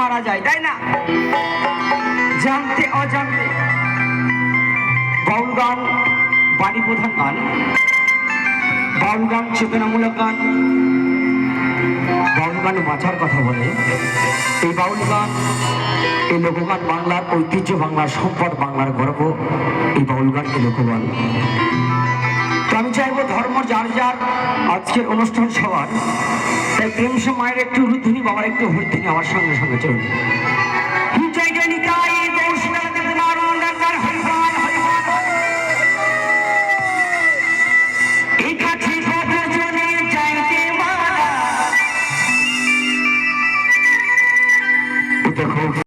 মারা যায় তাই না জানতে অজান্তে বাউল গান। বাণী গান বাউল গান চেতনামূলক গান। গান বাঁচার কথা বলে। এই বাউল গান এই লোকগান বাংলার ঐতিহ্য বাংলার সম্পদ বাংলার গর্ব, এই বাউল গান এই লোকগান আমি চাইব ধর্ম যার যার আজকের অনুষ্ঠান সবার। তাই প্রেম মায়ের একটু রুদ্ধুনি বাবার একটু হরিধ্বনি আমার সঙ্গে সঙ্গে চলুন।